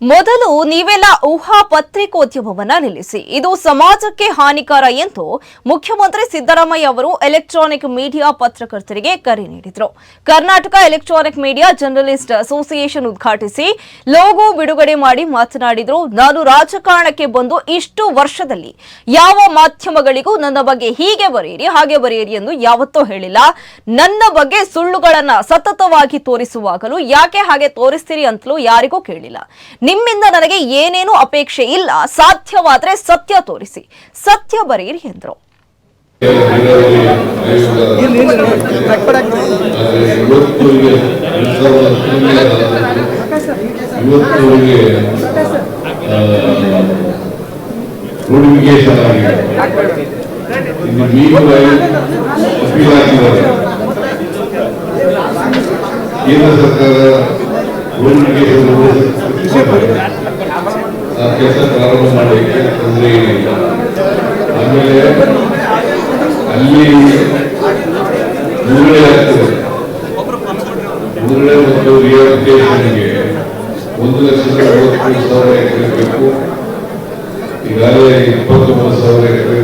ಮೊದಲು ನೀವೆಲ್ಲ ಊಹಾ ಪತ್ರಿಕೋದ್ಯಮವನ್ನ ನಿಲ್ಲಿಸಿ. ಇದು ಸಮಾಜಕ್ಕೆ ಹಾನಿಕರ ಎಂದು ಮುಖ್ಯಮಂತ್ರಿ ಸಿದ್ದರಾಮಯ್ಯ ಅವರು ಎಲೆಕ್ಟ್ರಾನಿಕ್ ಮೀಡಿಯಾ ಪತ್ರಕರ್ತರಿಗೆ ಕರೆ ನೀಡಿದರು. Karnataka electronic media journalist association ಉದ್ಘಾಟಿಸಿ ಲೋಗೋ ಬಿಡುಗಡೆ ಮಾಡಿ ಮಾತನಾಡಿದರು. ನಾನು ರಾಜಕಾರಣಕ್ಕೆ ಬಂದು ಇಷ್ಟು ವರ್ಷದಲ್ಲಿ ಯಾವ ಮಾಧ್ಯಮಗಳಿಗೂ ನನ್ನ ಬಗ್ಗೆ ಹೀಗೆ ಬರೆಯಿರಿ, ಹಾಗೆ ಬರೆಯಿರಿ ಎಂದು ಯಾವತ್ತೂ ಹೇಳಿಲ್ಲ. ನನ್ನ ಬಗ್ಗೆ ಸುಳ್ಳುಗಳನ್ನ ಸತತವಾಗಿ ತೋರಿಸುವಾಗಲೂ ಯಾಕೆ ಹಾಗೆ ತೋರಿಸ್ತೀರಿ ಅಂತಲೂ ಯಾರಿಗೂ ಕೇಳಿಲ್ಲ. ನಿಮ್ಮಿಂದ ನನಗೆ ಏನೇನೂ ಅಪೇಕ್ಷೆ ಇಲ್ಲ ಸಾಧ್ಯವಾದ್ರೆ ಸತ್ಯ ತೋರಿಸಿ ಸತ್ಯ ಬರೆಯಿರಿ ಎಂದರು ಕೇಂದ್ರ ಸರ್ಕಾರ ಆ ಕೆಲಸ ಮಾಡಲಿಕ್ಕೆ ಆಮೇಲೆ ಅಲ್ಲಿ ಮುರುಳೆ ಆಗ್ತದೆ ಒಂದು ಲಕ್ಷದ ಮೂವತ್ಮೂರು ಸಾವಿರ ಬೇಕು ಈಗಾಗಲೇ ಇಪ್ಪತ್ತೊಂಬತ್ತು ಸಾವಿರ ಎಕರೆ